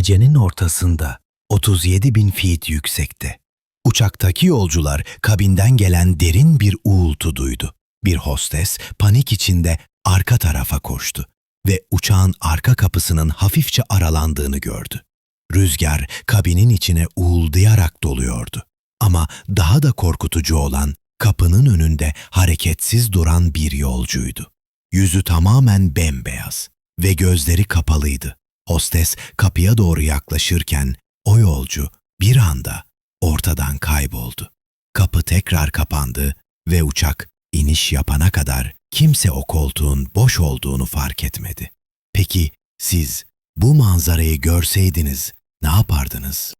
Gecenin ortasında 37 bin feet yüksekte. Uçaktaki yolcular kabinden gelen derin bir uğultu duydu. Bir hostes panik içinde arka tarafa koştu ve uçağın arka kapısının hafifçe aralandığını gördü. Rüzgar kabinin içine uğuldayarak doluyordu. Ama daha da korkutucu olan kapının önünde hareketsiz duran bir yolcuydu. Yüzü tamamen bembeyaz ve gözleri kapalıydı. Hostes kapıya doğru yaklaşırken o yolcu bir anda ortadan kayboldu. Kapı tekrar kapandı ve uçak iniş yapana kadar kimse o koltuğun boş olduğunu fark etmedi. Peki siz bu manzarayı görseydiniz ne yapardınız?